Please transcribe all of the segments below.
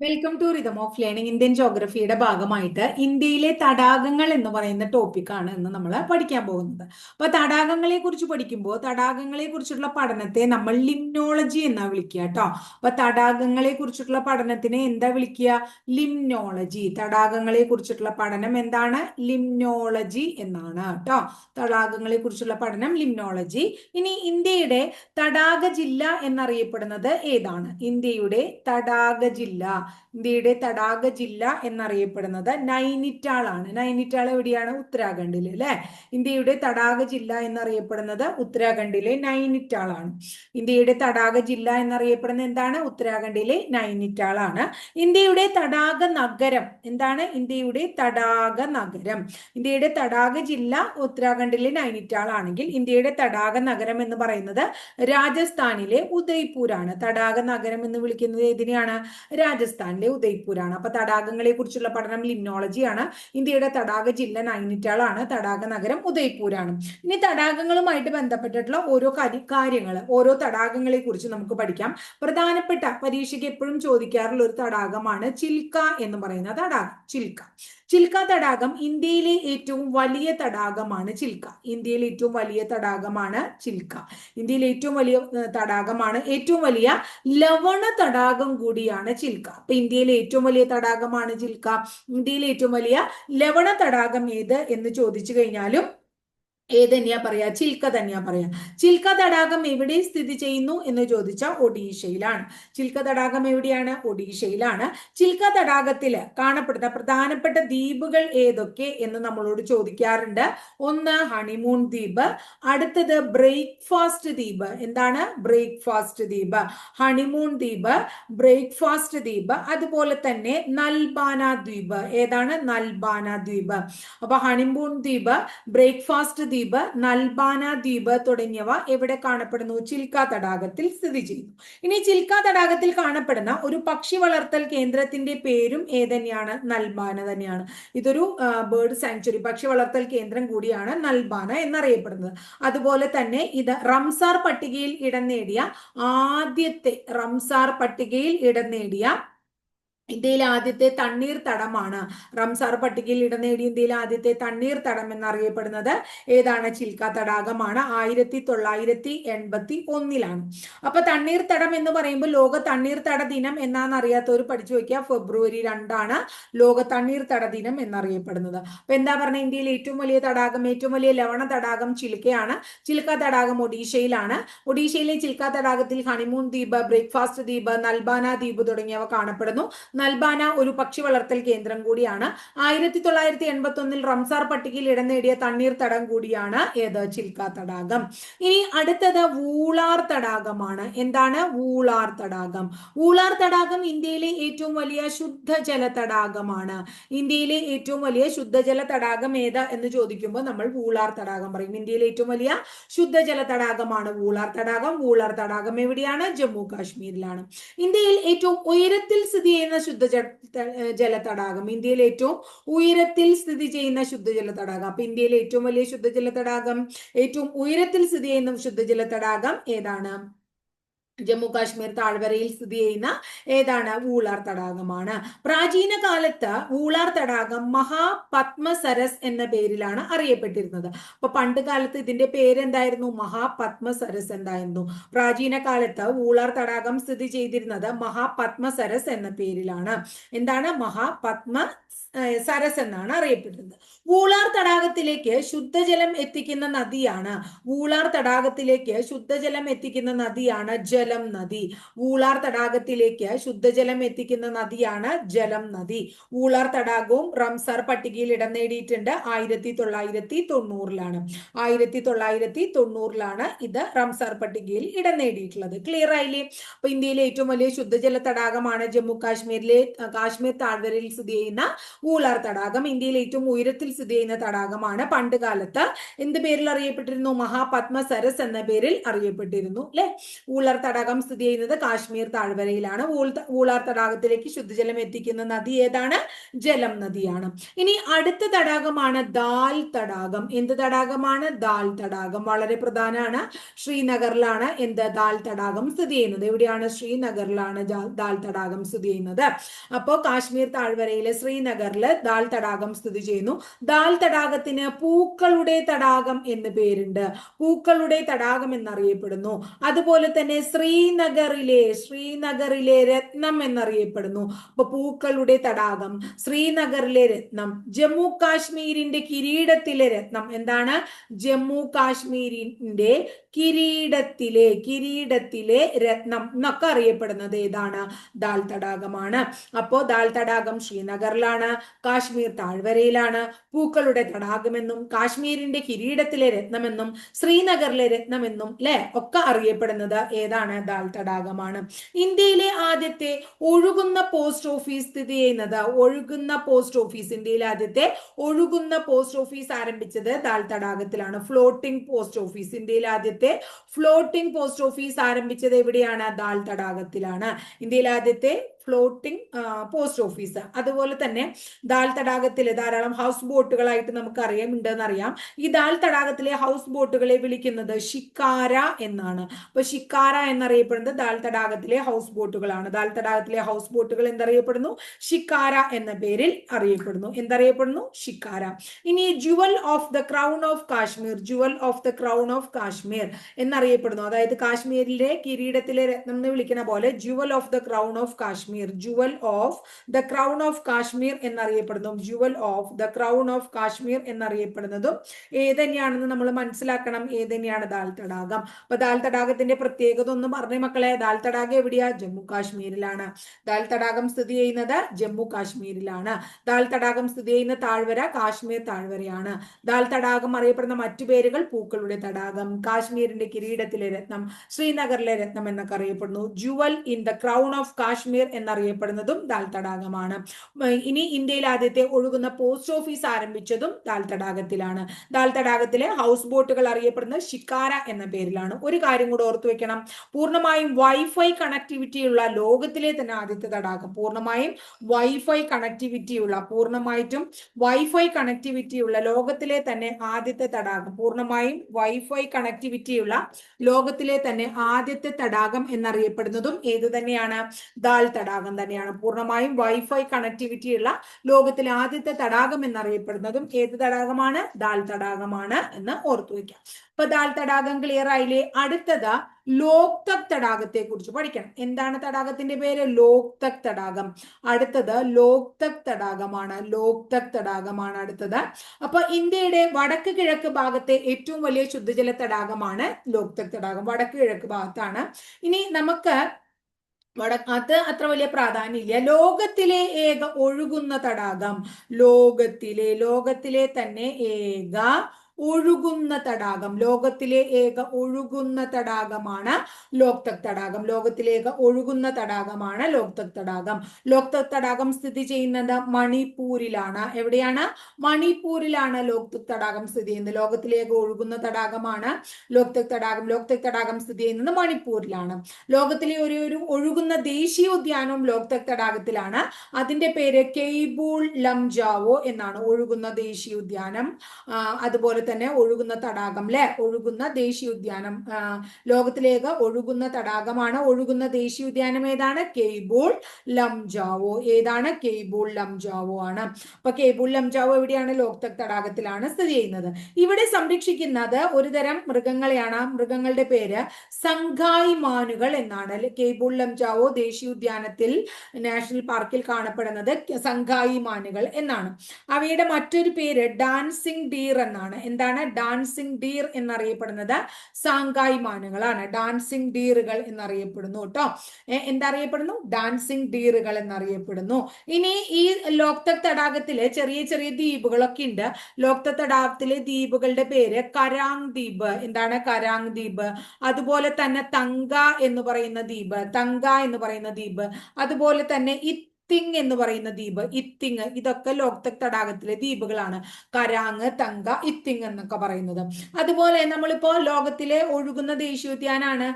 Welcome to rhythm of learning Indian ജോഗ്രഫിയുടെ ഭാഗമായിട്ട് ഇന്ത്യയിലെ തടാകങ്ങൾ എന്ന് പറയുന്ന ടോപ്പിക്കാണ് ഇന്ന് നമ്മൾ പഠിക്കാൻ പോകുന്നത്. അപ്പൊ തടാകങ്ങളെ കുറിച്ച് പഠിക്കുമ്പോൾ തടാകങ്ങളെ കുറിച്ചുള്ള പഠനത്തെ നമ്മൾ ലിംനോളജി എന്നാ വിളിക്കുക കേട്ടോ. അപ്പൊ തടാകങ്ങളെ കുറിച്ചിട്ടുള്ള പഠനത്തിനെ എന്താ വിളിക്കുക? ലിംനോളജി. തടാകങ്ങളെ കുറിച്ചിട്ടുള്ള പഠനം എന്താണ്? ലിംനോളജി എന്നാണ് കേട്ടോ. തടാകങ്ങളെ കുറിച്ചുള്ള പഠനം ലിംനോളജി. ഇനി ഇന്ത്യയുടെ തടാക ജില്ല എന്നറിയപ്പെടുന്നത് ഏതാണ്? ഇന്ത്യയുടെ തടാക ജില്ല. ഇന്ത്യയുടെ തടാക ജില്ല എന്നറിയപ്പെടുന്നത് നൈനിറ്റാൾ ആണ് നൈനിറ്റാൾ എവിടെയാണ്? ഉത്തരാഖണ്ഡിൽ അല്ലെ? ഇന്ത്യയുടെ തടാക ജില്ല എന്നറിയപ്പെടുന്നത് ഉത്തരാഖണ്ഡിലെ നൈനിറ്റാൾ ആണ് ഇന്ത്യയുടെ തടാക ജില്ല എന്നറിയപ്പെടുന്നത് എന്താണ്? ഉത്തരാഖണ്ഡിലെ നൈനിറ്റാൾ ആണ് ഇന്ത്യയുടെ തടാക നഗരം എന്താണ്? ഇന്ത്യയുടെ തടാക നഗരം. ഇന്ത്യയുടെ തടാക ജില്ല ഉത്തരാഖണ്ഡിലെ നൈനിറ്റാൾ ആണെങ്കിൽ ഇന്ത്യയുടെ തടാക നഗരം എന്ന് പറയുന്നത് രാജസ്ഥാനിലെ ഉദയ്പൂരാണ്. തടാക നഗരം എന്ന് വിളിക്കുന്നത് ഏതിനെയാണ്? രാജസ്ഥാനിലെ ഉദയ്പൂരാണ്. അപ്പൊ തടാകങ്ങളെ കുറിച്ചുള്ള പഠനം ലിംനോളജിയാണ് ഇന്ത്യയുടെ തടാക ജില്ല നൈനിറ്റാളാണ് തടാക നഗരം ഉദയ്പൂരാണ്. ഇനി തടാകങ്ങളുമായിട്ട് ബന്ധപ്പെട്ടിട്ടുള്ള ഓരോ കാര്യങ്ങൾ ഓരോ തടാകങ്ങളെ കുറിച്ച് നമുക്ക് പഠിക്കാം. പ്രധാനപ്പെട്ട പരീക്ഷയ്ക്ക് എപ്പോഴും ചോദിക്കാറുള്ള ഒരു തടാകമാണ് ചിൽക്ക എന്ന് പറയുന്ന തടാകം. ചിൽക്ക. ചിൽക്ക തടാകം ഇന്ത്യയിലെ ഏറ്റവും വലിയ തടാകമാണ് ചിൽക്ക. ഇന്ത്യയിലെ ഏറ്റവും വലിയ തടാകമാണ് ചിൽക്ക. ഇന്ത്യയിലെ ഏറ്റവും വലിയ തടാകമാണ് ഏറ്റവും വലിയ ലവണ തടാകം കൂടിയാണ് ചിൽക്ക. അപ്പൊ ഇന്ത്യയിലെ ഏറ്റവും വലിയ തടാകമാണ് ചിൽക്ക. ഇന്ത്യയിലെ ഏറ്റവും വലിയ ലവണ തടാകം ഏത് എന്ന് ചോദിച്ചു കഴിഞ്ഞാലും ഏത് തന്നെയാ പറയാ? ചിൽക്ക തന്നെയാ പറയാ. ചിൽക്ക തടാകം എവിടെ സ്ഥിതി ചെയ്യുന്നു എന്ന് ചോദിച്ച ഒഡീഷയിലാണ്. ചിൽക്ക തടാകം എവിടെയാണ്? ഒഡീഷയിലാണ്. ചിൽക്ക തടാകത്തിൽ കാണപ്പെടുന്ന പ്രധാനപ്പെട്ട ദ്വീപുകൾ ഏതൊക്കെ എന്ന് നമ്മളോട് ചോദിക്കാറുണ്ട്. ഒന്ന് ഹണിമൂൺ ദ്വീപ് അടുത്തത് ബ്രേക്ക്ഫാസ്റ്റ് ദ്വീപ്. എന്താണ്? ബ്രേക്ക്ഫാസ്റ്റ് ദ്വീപ്. ഹണിമൂൺ ദ്വീപ് ബ്രേക്ക്ഫാസ്റ്റ് ദ്വീപ് അതുപോലെ തന്നെ നൽബാന ദ്വീപ്. ഏതാണ്? നൽബാന ദ്വീപ്. അപ്പൊ ഹണിമൂൺ ദ്വീപ് ബ്രേക്ക്ഫാസ്റ്റ് ദ്വീപ് ദ്വീപ് നൽബാന ദ്വീപ് തുടങ്ങിയവ എവിടെ കാണപ്പെടുന്നു? ചിൽക്ക തടാകത്തിൽ സ്ഥിതി ചെയ്യുന്നു. ഇനി ചിൽക്ക തടാകത്തിൽ കാണപ്പെടുന്ന ഒരു പക്ഷി വളർത്തൽ കേന്ദ്രത്തിന്റെ പേരും ഏതന്നെയാണ് നൽബാന തന്നെയാണ്. ഇതൊരു ബേർഡ് സാങ്ച്വറി പക്ഷി വളർത്തൽ കേന്ദ്രം കൂടിയാണ് നൽബാന എന്നറിയപ്പെടുന്നത്. അതുപോലെ തന്നെ ഇത് റംസാർ പട്ടികയിൽ ഇടം നേടിയ ആദ്യത്തെ റംസാർ പട്ടികയിൽ ഇടം നേടിയ ഇന്ത്യയിലെ ആദ്യത്തെ തണ്ണീർ തടമാണ്. റംസാർ പട്ടികയിൽ ഇടം നേടിയ ഇന്ത്യയിലെ ആദ്യത്തെ തണ്ണീർ തടം എന്നറിയപ്പെടുന്നത് ഏതാണ്? ചിൽക്ക തടാകമാണ്. ആയിരത്തി തൊള്ളായിരത്തി എൺപത്തി ഒന്നിലാണ് അപ്പൊ തണ്ണീർ തടം എന്ന് പറയുമ്പോൾ ലോക തണ്ണീർ തട ദിനം എന്നാന്ന് അറിയാത്തവർ പഠിച്ചു വെക്കുക ഫെബ്രുവരി രണ്ടാണ് ലോക തണ്ണീർ തട ദിനം എന്നറിയപ്പെടുന്നത്. അപ്പൊ എന്താ പറഞ്ഞ ഇന്ത്യയിലെ ഏറ്റവും വലിയ തടാകം ഏറ്റവും വലിയ ലവണ തടാകം ചിൽക്കയാണ്. ചിൽക്ക തടാകം ഒഡീഷയിലാണ്. ഒഡീഷയിലെ ചിൽക്ക തടാകത്തിൽ ഹണിമൂൺ ദ്വീപ് ബ്രേക്ക്ഫാസ്റ്റ് ദ്വീപ് നൽബാന ദ്വീപ് തുടങ്ങിയവ കാണപ്പെടുന്നു. നൽബാന ഒരു പക്ഷി വളർത്തൽ കേന്ദ്രം കൂടിയാണ്. ആയിരത്തി തൊള്ളായിരത്തി എൺപത്തി ഒന്നിൽ റംസാർ പട്ടികയിൽ ഇടം നേടിയ തണ്ണീർ തടം കൂടിയാണ് ഏത് ചിൽക്ക തടാകം. ഇനി അടുത്തത് വൂളാർ തടാകമാണ്. എന്താണ് വൂളാർ തടാകം? വൂളാർ തടാകം ഇന്ത്യയിലെ ഏറ്റവും വലിയ ശുദ്ധജല തടാകമാണ്. ഇന്ത്യയിലെ ഏറ്റവും വലിയ ശുദ്ധജല തടാകം ഏതാ എന്ന് ചോദിക്കുമ്പോൾ നമ്മൾ വൂളാർ തടാകം പറയും. ഇന്ത്യയിലെ ഏറ്റവും വലിയ ശുദ്ധജല തടാകമാണ് വൂളാർ തടാകം. വൂളാർ തടാകം എവിടെയാണ്? ജമ്മു കാശ്മീരിലാണ്. ഇന്ത്യയിൽ ഏറ്റവും ഉയരത്തിൽ സ്ഥിതി ചെയ്യുന്ന ശുദ്ധജല ജല തടാകം ഇന്ത്യയിൽ ഏറ്റവും ഉയരത്തിൽ സ്ഥിതി ചെയ്യുന്ന ശുദ്ധജല തടാകം. അപ്പൊ ഇന്ത്യയിലെ ഏറ്റവും വലിയ ശുദ്ധജല തടാകം ഏറ്റവും ഉയരത്തിൽ സ്ഥിതി ചെയ്യുന്ന ശുദ്ധജല തടാകം ഏതാണ്? ജമ്മു കാശ്മീർ താഴ്വരയിൽ സ്ഥിതി ചെയ്യുന്ന ഏതാണ്? വൂളാർ തടാകമാണ്. പ്രാചീന കാലത്ത് വൂളാർ തടാകം മഹാപത്മസരസ് എന്ന പേരിലാണ് അറിയപ്പെട്ടിരുന്നത്. അപ്പൊ പണ്ട് കാലത്ത് ഇതിന്റെ പേരെന്തായിരുന്നു? മഹാപത്മസരസ് എന്തായിരുന്നു? പ്രാചീന കാലത്ത് വൂളാർ തടാകം സ്ഥിതി ചെയ്തിരുന്നത് മഹാപത്മസരസ് എന്ന പേരിലാണ്. എന്താണ്? മഹാപത്മ സരസ് എന്നാണ് അറിയപ്പെടുന്നത്. വൂളാർ തടാകത്തിലേക്ക് ശുദ്ധജലം എത്തിക്കുന്ന നദിയാണ്. വൂളാർ തടാകത്തിലേക്ക് ശുദ്ധജലം എത്തിക്കുന്ന നദിയാണ് ജലം നദി. വൂളാർ തടാകത്തിലേക്ക് ശുദ്ധജലം എത്തിക്കുന്ന നദിയാണ് ജലം നദി. വൂളാർ തടാകവും റംസാർ പട്ടികയിൽ ഇടം നേടിയിട്ടുണ്ട്. ആയിരത്തി തൊള്ളായിരത്തി തൊണ്ണൂറിലാണ്. ആയിരത്തി തൊള്ളായിരത്തി തൊണ്ണൂറിലാണ് ഇത് റംസാർ പട്ടികയിൽ ഇടം നേടിയിട്ടുള്ളത്. ക്ലിയർ ആയില്ലേ? അപ്പൊ ഇന്ത്യയിലെ ഏറ്റവും വലിയ ശുദ്ധജല തടാകമാണ് ജമ്മു കാശ്മീരിലെ കാശ്മീർ താഴ്വരയിൽ സ്ഥിതി ചെയ്യുന്ന വൂളാർ തടാകം ഇന്ത്യയിലെ ഏറ്റവും ഉയരത്തിൽ സ്ഥിതി ചെയ്യുന്ന തടാകമാണ് പണ്ട് കാലത്ത്. എന്ത് പേരിൽ അറിയപ്പെട്ടിരുന്നു? മഹാപത്മ സരസ് എന്ന പേരിൽ അറിയപ്പെട്ടിരുന്നു അല്ലെ? ഊളാർ തടാകം സ്ഥിതി ചെയ്യുന്നത് കാശ്മീർ താഴ്വരയിലാണ്. ഊളാർ തടാകത്തിലേക്ക് ശുദ്ധജലം എത്തിക്കുന്ന നദി ഏതാണ്? ജലം നദിയാണ്. ഇനി അടുത്ത തടാകമാണ് ദാൽ തടാകം. എന്ത് തടാകമാണ്? ദാൽ തടാകം. വളരെ പ്രധാനമാണ്. ശ്രീനഗറിലാണ് എന്ത് ദാൽ തടാകം സ്ഥിതി ചെയ്യുന്നത്. എവിടെയാണ് ശ്രീനഗറിലാണ് ദാൽ തടാകം സ്ഥിതി ചെയ്യുന്നത്? അപ്പോൾ കാശ്മീർ താഴ്വരയിലെ ശ്രീനഗറിൽ ദാൽ തടാകം സ്ഥിതി ചെയ്യുന്നു. ദാൽ തടാകത്തിന് പൂക്കളുടെ തടാകം എന്ന് പേരുണ്ട്. പൂക്കളുടെ തടാകം എന്നറിയപ്പെടുന്നു. അതുപോലെ തന്നെ ശ്രീനഗറിലെ ശ്രീനഗറിലെ രത്നം എന്നറിയപ്പെടുന്നു. അപ്പൊ പൂക്കളുടെ തടാകം ശ്രീനഗറിലെ രത്നം ജമ്മു കാശ്മീരിന്റെ കിരീടത്തിലെ രത്നം എന്താണ്? ജമ്മു കാശ്മീരിന്റെ കിരീടത്തിലെ കിരീടത്തിലെ രത്നം എന്നൊക്കെ അറിയപ്പെടുന്നത് ഏതാണ്? ദാൽ തടാകമാണ്. അപ്പോ ദാൽ തടാകം ശ്രീനഗറിലാണ്. കാശ്മീർ താഴ്വരയിലാണ് പൂക്കളുടെ തടാകമെന്നും കാശ്മീരിന്റെ കിരീടത്തിലെ രത്നമെന്നും ശ്രീനഗറിലെ രത്നമെന്നും അല്ലെ ഒക്കെ അറിയപ്പെടുന്നത് ഏതാണ്? ദാൽ തടാകമാണ്. ഇന്ത്യയിലെ ആദ്യത്തെ ഒഴുകുന്ന പോസ്റ്റ് ഓഫീസ് സ്ഥിതി ചെയ്യുന്നത് ഒഴുകുന്ന പോസ്റ്റ് ഓഫീസ് ഇന്ത്യയിലെ ആദ്യത്തെ ഒഴുകുന്ന പോസ്റ്റ് ഓഫീസ് ആരംഭിച്ചത് ദാൽ തടാകത്തിലാണ്. ഫ്ലോട്ടിംഗ് പോസ്റ്റ് ഓഫീസ് ഇന്ത്യയിലെ ആദ്യത്തെ ഫ്ലോട്ടിംഗ് പോസ്റ്റ് ഓഫീസ് ആരംഭിച്ചത് എവിടെയാണ്? ദാൽ തടാകത്തിലാണ്. ഇന്ത്യയിലെ ആദ്യത്തെ ഫ്ലോട്ടിംഗ് പോസ്റ്റ് ഓഫീസ് അതുപോലെ തന്നെ ദാൽ തടാകത്തിലെ ധാരാളം ഹൗസ് ബോട്ടുകളായിട്ട് നമുക്ക് അറിയാം ഉണ്ടെന്ന് അറിയാം. ഈ ദാൽ തടാകത്തിലെ ഹൗസ് ബോട്ടുകളെ വിളിക്കുന്നത് ഷിക്കാര എന്നാണ്. അപ്പൊ ഷിക്കാര എന്നറിയപ്പെടുന്നത് ദാൽ തടാകത്തിലെ ഹൗസ് ബോട്ടുകളാണ് ദാൽ തടാകത്തിലെ ഹൗസ് ബോട്ടുകൾ എന്തറിയപ്പെടുന്നു? ഷിക്കാര എന്ന പേരിൽ അറിയപ്പെടുന്നു. എന്തറിയപ്പെടുന്നു? ഷിക്കാര ഇനി jewel of the crown of Kashmir jewel of the crown of Kashmir എന്നറിയപ്പെടുന്നു. അതായത് കാശ്മീരിലെ കിരീടത്തിലെ രത്നം എന്ന് വിളിക്കുന്ന പോലെ jewel of the crown of Kashmir Kashmir jewel of the crown of Kashmir എന്നറിയപ്പെടുന്നതും jewel of the crown of Kashmir എന്നറിയപ്പെടുന്നതും ഏതന്നെയാണെന്ന് നമ്മൾ മനസ്സിലാക്കണം ഏതന്നെയാണ് ദാൽ തടാകം. അപ്പൊ ദാൽ തടാകത്തിന്റെ പ്രത്യേകത ഒന്ന് പറഞ്ഞേ മക്കളെ ദാൽ തടാകം എവിടെയാ? ജമ്മു കാശ്മീരിലാണ്. ദാൽ തടാകം സ്ഥിതി ചെയ്യുന്നത് ജമ്മു കാശ്മീരിലാണ്. ദാൽ തടാകം സ്ഥിതി ചെയ്യുന്ന താഴ്വര കാശ്മീർ താഴ്വരയാണ്. ദാൽ തടാകം അറിയപ്പെടുന്ന മറ്റു പേരുകൾ പൂക്കളുടെ തടാകം കാശ്മീരിന്റെ കിരീടത്തിലെ രത്നം ശ്രീനഗറിലെ രത്നം എന്നൊക്കെ അറിയപ്പെടുന്നു. Jewel in the crown of Kashmir എന്നറിയപ്പെടുന്നതും Dal തടാകമാണ്. ഇനി ഇന്ത്യയിൽ ആദ്യത്തെ ഒഴുകുന്ന പോസ്റ്റ് ഓഫീസ് ആരംഭിച്ചതും ദാൽ തടാകത്തിലാണ്. ദാൽ തടാകത്തിലെ ഹൗസ് ബോട്ടുകൾ അറിയപ്പെടുന്നത് ഷിക്കാര എന്ന പേരിലാണ്. ഒരു കാര്യം കൂടെ ഓർത്തു വെക്കണം. പൂർണമായും വൈഫൈ കണക്ടിവിറ്റി ഉള്ള ലോകത്തിലെ തന്നെ ആദ്യത്തെ തടാകം. പൂർണമായും വൈഫൈ കണക്ടിവിറ്റി ഉള്ള പൂർണമായിട്ടും വൈഫൈ കണക്ടിവിറ്റി ഉള്ള ലോകത്തിലെ തന്നെ ആദ്യത്തെ തടാകം. പൂർണമായും വൈഫൈ കണക്ടിവിറ്റി ഉള്ള ലോകത്തിലെ തന്നെ ആദ്യത്തെ തടാകം എന്നറിയപ്പെടുന്നതും ഏത് തന്നെയാണ്? ദാൽ തടാകം. തന്നെയാണ്. പൂർണമായും വൈഫൈ കണക്ടിവിറ്റി ഉള്ള ലോകത്തിലെ ആദ്യത്തെ തടാകം എന്നറിയപ്പെടുന്നതും ഏത് തടാകമാണ്? ദാൽ തടാകമാണ് എന്ന് ഓർത്തു വയ്ക്കാം. അപ്പൊ ദാൽ തടാകം ക്ലിയർ ആയില്ലേ? അടുത്തത് ലോക്തക് തടാകത്തെ കുറിച്ച് പഠിക്കണം. എന്താണ് തടാകത്തിന്റെ പേര്? ലോക്തക് തടാകം. അടുത്തത് ലോക്തക് തടാകമാണ്. ലോക്തക് തടാകമാണ് അടുത്തത്. അപ്പൊ ഇന്ത്യയുടെ വടക്ക് കിഴക്ക് ഭാഗത്തെ ഏറ്റവും വലിയ ശുദ്ധജല തടാകമാണ് ലോക്തക് തടാകം. വടക്ക് കിഴക്ക് ഭാഗത്താണ്. ഇനി നമുക്ക് വട അത് അത്ര വലിയ പ്രാധാന്യമില്ല. ലോകത്തിലെ ഏക ഒഴുകുന്ന തടാകം ലോകത്തിലെ ലോകത്തിലെ തന്നെ ഏക ഒഴുകുന്ന തടാകം. ലോകത്തിലെ ഏക ഒഴുകുന്ന തടാകമാണ് ലോക്തക് തടാകം. ലോകത്തിലെ ഏക ഒഴുകുന്ന തടാകമാണ് ലോക്തക് തടാകം. ലോക്തക് തടാകം സ്ഥിതി ചെയ്യുന്നത് മണിപ്പൂരിലാണ്. എവിടെയാണ്? മണിപ്പൂരിലാണ് ലോക്തക് തടാകം സ്ഥിതി ചെയ്യുന്നത്. ലോകത്തിലെ ഏക ഒഴുകുന്ന തടാകമാണ് ലോക്തക് തടാകം. ലോക്തക് തടാകം സ്ഥിതി ചെയ്യുന്നത് മണിപ്പൂരിലാണ്. ലോകത്തിലെ ഒരു ഒരു ഒഴുകുന്ന ദേശീയോദ്യാനവും ലോക്തക് തടാകത്തിലാണ്. അതിന്റെ പേര് കെയ്ബൂൾ ലംജാവോ എന്നാണ്. ഒഴുകുന്ന ദേശീയോദ്യാനം അതുപോലെ തന്നെ ഒഴുകുന്ന തടാകം അല്ലെ ഒഴുകുന്ന ദേശീയ ഉദ്യാനം ലോകത്തിലേക്ക് ഒഴുകുന്ന തടാകമാണ്. ഒഴുകുന്ന ദേശീയ ഉദ്യാനം ഏതാണ്? കെയ്ബൂൾ ലംജാവോ. ഏതാണ്? കെയ്ബൂൾ ലംജാവോ ആണ്. അപ്പൊ കെയ്ബൂൾ ലംജാവോ എവിടെയാണ്? ലോക്തക് തടാകത്തിലാണ് സ്ഥിതി ചെയ്യുന്നത്. ഇവിടെ സംരക്ഷിക്കുന്നത് ഒരുതരം മൃഗങ്ങളെയാണ്. മൃഗങ്ങളുടെ പേര് സംഘായി മാനുകൾ എന്നാണ് കെയ്ബൂൾ ലംജാവോ ദേശീയ ഉദ്യാനത്തിൽ നാഷണൽ പാർക്കിൽ കാണപ്പെടുന്നത് സംഘായി മാനുകൾ എന്നാണ്. അവയുടെ മറ്റൊരു പേര് ഡാൻസിങ് ഡീർ എന്നാണ്. എന്താണ്? ഡാൻസിങ് ഡീർ എന്നറിയപ്പെടുന്നത് സാങ്കായ് മാനുകളാണ് ഡാൻസിങ് ഡീറുകൾ എന്നറിയപ്പെടുന്നു കേട്ടോ എന്തറിയപ്പെടുന്നു? ഡാൻസിങ് ഡീറുകൾ എന്നറിയപ്പെടുന്നു. ഇനി ഈ ലോക്തക് തടാകത്തിലെ ചെറിയ ചെറിയ ദ്വീപുകളൊക്കെ ഉണ്ട്. ലോക്തക് തടാകത്തിലെ ദ്വീപുകളുടെ പേര് കരാങ് ദ്വീപ്. എന്താണ് കരാങ് ദ്വീപ്? അതുപോലെ തന്നെ തങ്ക എന്ന് പറയുന്ന ദ്വീപ്. തങ്ക എന്ന് പറയുന്ന ദ്വീപ്. അതുപോലെ തന്നെ ഇത്തിങ് എന്ന് പറയുന്ന ദ്വീപ് ഇത്തിങ് ഇതൊക്കെ ലോക്തക് തടാകത്തിലെ ദ്വീപുകളാണ്. കരാങ് തങ്ക ഇത്തിങ് എന്നൊക്കെ പറയുന്നത്. അതുപോലെ നമ്മളിപ്പോ ലോകത്തിലെ ഒഴുകുന്ന ദേശീയോദ്യാനാണ്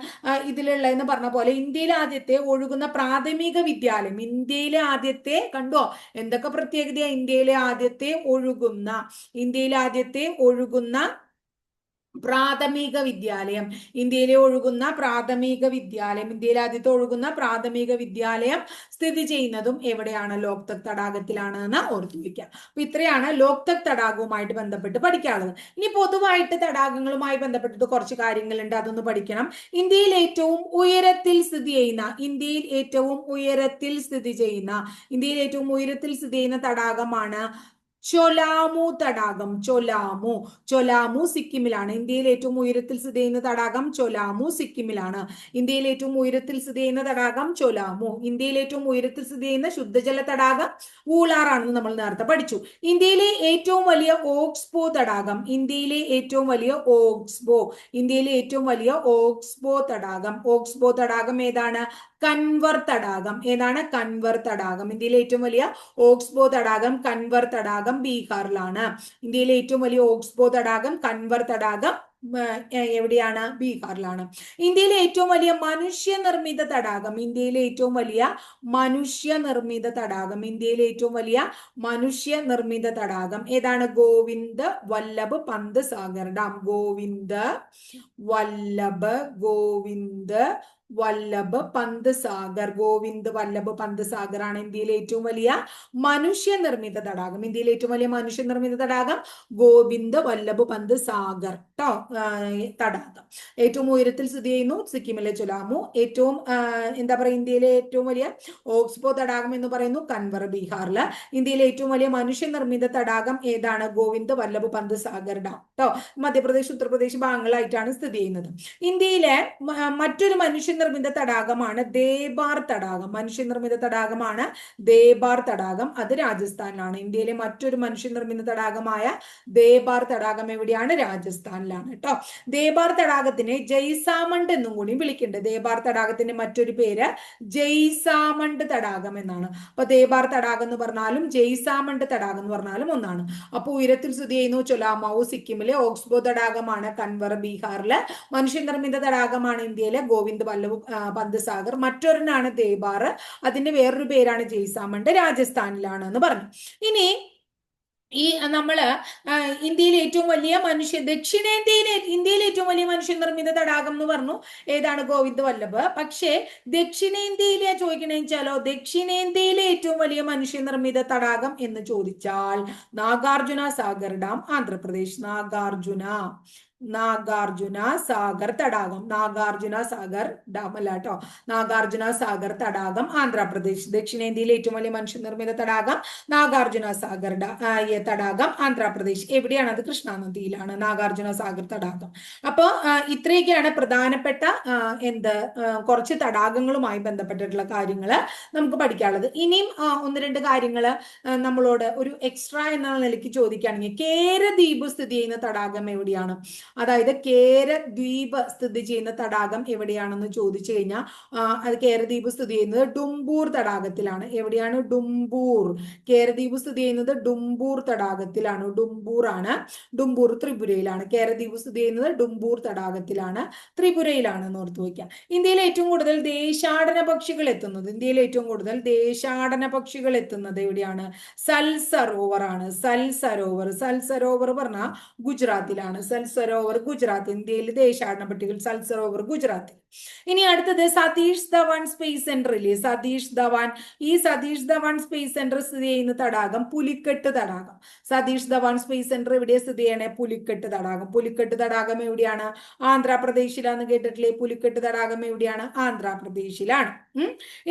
ഇതിലുള്ളതെന്ന് പറഞ്ഞ പോലെ ഇന്ത്യയിലെ ആദ്യത്തെ ഒഴുകുന്ന പ്രാഥമിക വിദ്യാലയം. ഇന്ത്യയിലെ ആദ്യത്തെ കണ്ടോ? എന്തൊക്കെ പ്രത്യേകതയാണ് ഇന്ത്യയിലെ ആദ്യത്തെ ഒഴുകുന്ന ഇന്ത്യയിലെ ആദ്യത്തെ ഒഴുകുന്ന പ്രാഥമിക വിദ്യാലയം. ഇന്ത്യയിലെ ഒഴുകുന്ന പ്രാഥമിക വിദ്യാലയം ഇന്ത്യയിലെ ആദ്യത്തെ ഒഴുകുന്ന പ്രാഥമിക വിദ്യാലയം സ്ഥിതി ചെയ്യുന്നതും എവിടെയാണ്? ലോക്തക് തടാകത്തിലാണ് എന്ന് ഓർത്തു വയ്ക്കുക അപ്പൊ ഇത്രയാണ് ലോക്തക് തടാകവുമായിട്ട് ബന്ധപ്പെട്ട് പഠിക്കാനുള്ളത്. ഇനി പൊതുവായിട്ട് തടാകങ്ങളുമായി ബന്ധപ്പെട്ടിട്ട് കുറച്ച് കാര്യങ്ങളുണ്ട്. അതൊന്ന് പഠിക്കണം. ഇന്ത്യയിൽ ഏറ്റവും ഉയരത്തിൽ സ്ഥിതി ചെയ്യുന്ന ഇന്ത്യയിൽ ഏറ്റവും ഉയരത്തിൽ സ്ഥിതി ചെയ്യുന്ന ഇന്ത്യയിൽ ഏറ്റവും ഉയരത്തിൽ സ്ഥിതി ചെയ്യുന്ന തടാകമാണ് ചൊലാമു തടാകം ചൊലാമു. ചൊലാമു സിക്കിമിലാണ്. ഇന്ത്യയിൽ ഏറ്റവും ഉയരത്തിൽ സ്ഥിതി ചെയ്യുന്ന തടാകം ചൊലാമു സിക്കിമിലാണ്. ഇന്ത്യയിൽ ഏറ്റവും ഉയരത്തിൽ സ്ഥിതി ചെയ്യുന്ന തടാകം ചൊലാമു. ഇന്ത്യയിൽ ഏറ്റവും ഉയരത്തിൽ സ്ഥിതി ചെയ്യുന്ന ശുദ്ധജല തടാകം ഊളാറാണെന്ന് നമ്മൾ നേരത്തെ പഠിച്ചു. ഇന്ത്യയിലെ ഏറ്റവും വലിയ ഓക്സ്ബോ തടാകം ഇന്ത്യയിലെ ഏറ്റവും വലിയ ഓക്സ്ബോ ഇന്ത്യയിലെ ഏറ്റവും വലിയ ഓക്സ്ബോ തടാകം. ഓക്സ്ബോ തടാകം ഏതാണ്? കൻവർ തടാകം. ഏതാണ്? കൻവർ തടാകം. ഇന്ത്യയിലെ ഏറ്റവും വലിയ ഓക്സ്ബോ തടാകം കൻവർ തടാകം ബീഹാറിലാണ്. ഇന്ത്യയിലെ ഏറ്റവും വലിയ ഓക്സ്ബോ തടാകം കൻവർ തടാകം എവിടെയാണ്? ബീഹാറിലാണ്. ഇന്ത്യയിലെ ഏറ്റവും വലിയ മനുഷ്യനിർമ്മിത തടാകം. ഇന്ത്യയിലെ ഏറ്റവും വലിയ മനുഷ്യനിർമ്മിത തടാകം. ഇന്ത്യയിലെ ഏറ്റവും വലിയ മനുഷ്യനിർമ്മിത തടാകം. ഏതാണ്? ഗോവിന്ദ് വല്ലഭ് പന്ത് സാഗർ ഡാം. ഗോവിന്ദ് വല്ലഭ് ഗോവിന്ദ് വല്ലഭ് പന്ത് സാഗർ ഗോവിന്ദ് വല്ലഭ് പന്ത് സാഗർ ആണ് ഇന്ത്യയിലെ ഏറ്റവും വലിയ മനുഷ്യനിർമ്മിത തടാകം. ഇന്ത്യയിലെ ഏറ്റവും വലിയ മനുഷ്യനിർമ്മിത തടാകം ഗോവിന്ദ് വല്ലഭ് പന്ത് സാഗർ ട്ടോ തടാകം. ഏറ്റവും ഉയരത്തിൽ സ്ഥിതി ചെയ്യുന്നു സിക്കിമിലെ ചുലാമു. ഏറ്റവും എന്താ പറയുക ഇന്ത്യയിലെ ഏറ്റവും വലിയ ഓക്സ്ബോ തടാകം എന്ന് പറയുന്നു കൻവർ ബീഹാറിൽ. ഇന്ത്യയിലെ ഏറ്റവും വലിയ മനുഷ്യനിർമ്മിത തടാകം ഏതാണ്? ഗോവിന്ദ് വല്ലഭ് പന്ത് സാഗർ ഡാം ട്ടോ. മധ്യപ്രദേശ് ഉത്തർപ്രദേശ് ഭാഗങ്ങളായിട്ടാണ് സ്ഥിതി ചെയ്യുന്നത്. ഇന്ത്യയിലെ മറ്റൊരു മനുഷ്യ മനുഷ്യനിർമ്മിത തടാകമാണ് ദേബാർ തടാകം. മനുഷ്യനിർമ്മിത തടാകമാണ് ദേബാർ തടാകം. അത് രാജസ്ഥാനിലാണ്. ഇന്ത്യയിലെ മറ്റൊരു മനുഷ്യനിർമ്മിത തടാകമായ ദേബാർ തടാകം എവിടെയാണ്? രാജസ്ഥാനിലാണ് കേട്ടോ ദേബാർ തടാകത്തിനെ ജയ്സാമണ്ട് എന്നും കൂടി വിളിക്കുന്നുണ്ട് ദേബാർ തടാകത്തിന്റെ മറ്റൊരു പേര് ജയ്സാമണ്ട് തടാകം എന്നാണ്. അപ്പൊ ദേബാർ തടാകം എന്ന് പറഞ്ഞാലും ജയ്സാമണ്ട് തടാകം എന്ന് പറഞ്ഞാലും ഒന്നാണ്. അപ്പൊ ഉയരത്തിൽ സ്ഥിതി ചെയ്യുന്നു ചൊലാമാവു സിക്കിമിലെ ഓക്സ്ബോ തടാകമാണ് കൻവർ ബീഹാറിലെ മനുഷ്യനിർമ്മിത തടാകമാണ് ഇന്ത്യയിലെ ഗോവിന്ദ് വല്ല പന്ത് മറ്റൊരെണ്ണാണ് ദേബാറ്. അതിന്റെ വേറൊരു പേരാണ് ജയ്സാമണ്ട് രാജസ്ഥാനിലാണ് എന്ന് പറഞ്ഞു. ഇനി ഈ നമ്മൾ ഇന്ത്യയിലെ ഏറ്റവും വലിയ മനുഷ്യ ദക്ഷിണേന്ത്യയിലെ ഇന്ത്യയിലെ ഏറ്റവും വലിയ മനുഷ്യ നിർമ്മിത തടാകം എന്ന് പറഞ്ഞു. ഏതാണ്? ഗോവിന്ദ് വല്ലഭ്. പക്ഷേ ദക്ഷിണേന്ത്യയിലെ ചോദിക്കണേ വെച്ചാലോ ദക്ഷിണേന്ത്യയിലെ ഏറ്റവും വലിയ മനുഷ്യ നിർമ്മിത തടാകം എന്ന് ചോദിച്ചാൽ നാഗാർജുന സാഗർ ഡാം ആന്ധ്രാപ്രദേശ്. നാഗാർജുന. നാഗാർജുന സാഗർ തടാകം. നാഗാർജുന സാഗർ ഡാം അല്ല കേട്ടോ നാഗാർജുന സാഗർ തടാകം ആന്ധ്രാപ്രദേശ്. ദക്ഷിണേന്ത്യയിലെ ഏറ്റവും വലിയ മനുഷ്യനിർമ്മിത തടാകം നാഗാർജുന സാഗർ തടാകം ആന്ധ്രാപ്രദേശ്. എവിടെയാണ് അത്? കൃഷ്ണ നദിയിലാണ് നാഗാർജുന സാഗർ തടാകം. അപ്പോൾ ഇത്രയൊക്കെയാണ് പ്രധാനപ്പെട്ട എന്ത് കുറച്ച് തടാകങ്ങളുമായി ബന്ധപ്പെട്ടിട്ടുള്ള കാര്യങ്ങൾ നമുക്ക് പഠിക്കാനുള്ളത്. ഇനിയും ഒന്ന് രണ്ട് കാര്യങ്ങൾ നമ്മളോട് ഒരു എക്സ്ട്രാ എന്ന നിലയ്ക്ക് ചോദിക്കുകയാണെങ്കിൽ കേരദ്വീപ് സ്ഥിതി ചെയ്യുന്ന തടാകം എവിടെയാണ്? അതായത് കേരദ്വീപ് സ്ഥിതി ചെയ്യുന്ന തടാകം എവിടെയാണെന്ന് ചോദിച്ചു കഴിഞ്ഞാൽ അത് കേരദ്വീപ് സ്ഥിതി ചെയ്യുന്നത് ഡുംബൂർ തടാകത്തിലാണ്. എവിടെയാണ്? ഡുംബൂർ. കേരദ്വീപ് സ്ഥിതി ചെയ്യുന്നത് ഡുംബൂർ തടാകത്തിലാണ്. ഡുംബൂർ ആണ്. ഡുംബൂർ ത്രിപുരയിലാണ്. കേരദ്വീപ് സ്ഥിതി ചെയ്യുന്നത് ഡുംബൂർ തടാകത്തിലാണ്. ത്രിപുരയിലാണ് എന്ന് ഓർത്ത് വയ്ക്കാം. ഇന്ത്യയിൽ ഏറ്റവും കൂടുതൽ ദേശാടന പക്ഷികൾ എത്തുന്നത് ഇന്ത്യയിൽ ഏറ്റവും കൂടുതൽ ദേശാടന പക്ഷികൾ എത്തുന്നത് എവിടെയാണ്? സൽ സരോവർ ആണ്. സൽ സരോവർ സൽ സരോവർ പറഞ്ഞാൽ ഗുജറാത്തിലാണ്. സൽ സരോവർ സരോവർ ഗുജറാത്ത് ഇന്ത്യയിൽ ദേശാടന പട്ടികയിൽ സൽസർ ഓവർ ഗുജറാത്ത് ഇനി അടുത്തത് സതീഷ് ധവാൻ സ്പേസ് സെന്റർ ഇല്ലേ? സതീഷ് ധവാൻ ഈ സതീഷ് ധവാൻ സ്പേസ് സെന്റർ സ്ഥിതി ചെയ്യുന്ന തടാകം പുലിക്കെട്ട് തടാകം. സതീഷ് ധവാൻ സ്പേസ് സെന്റർ എവിടെ സ്ഥിതി ചെയ്യണേ? പുലിക്കെട്ട് തടാകം. പുലിക്കെട്ട് തടാകം എവിടെയാണ്? ആന്ധ്രാപ്രദേശിലാന്ന് കേട്ടിട്ടില്ലേ? പുലിക്കെട്ട് തടാകം എവിടെയാണ്? ആന്ധ്രാപ്രദേശിലാണ്.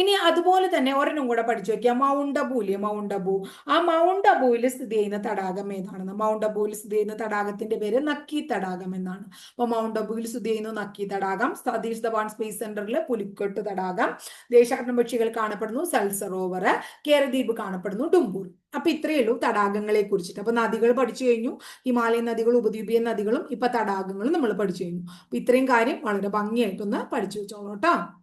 ഇനി അതുപോലെ തന്നെ ഒരെണ്ണം കൂടെ പഠിച്ചു നോക്കിയാൽ മൗണ്ട് അബു മൗണ്ട് അബു. ആ മൗണ്ട് അബുവിൽ സ്ഥിതി ചെയ്യുന്ന തടാകം ഏതാണെന്ന്? മൗണ്ട് അബുവിൽ സ്ഥിതി ചെയ്യുന്ന തടാകത്തിന്റെ പേര് നക്കി തടാകം എന്നാണ് അപ്പൊ മൗണ്ട് അബുവിൽ സ്ഥിതി ചെയ്യുന്ന നക്കി തടാകം. സതീഷ് ധവാൻ സ്പേസ് സെന്ററിൽ പുലിക്കെട്ട് തടാകം. ദേശാടന പക്ഷികൾ കാണപ്പെടുന്നു സൽസറോവർ കേരദ്വീപ് കാണപ്പെടുന്നു ഡുംബൂർ അപ്പൊ ഇത്രയേ ഉള്ളൂ തടാകങ്ങളെ കുറിച്ചിട്ട്. അപ്പൊ നദികൾ പഠിച്ചു കഴിഞ്ഞു. ഹിമാലയൻ നദികളും ഉപദ്വീപിയൻ നദികളും ഇപ്പൊ തടാകങ്ങളും നമ്മൾ പഠിച്ചു കഴിഞ്ഞു. അപ്പൊ ഇത്രയും കാര്യം വളരെ ഭംഗിയായിട്ടൊന്ന് പഠിച്ചു വെച്ചോളൂ കേട്ടോ.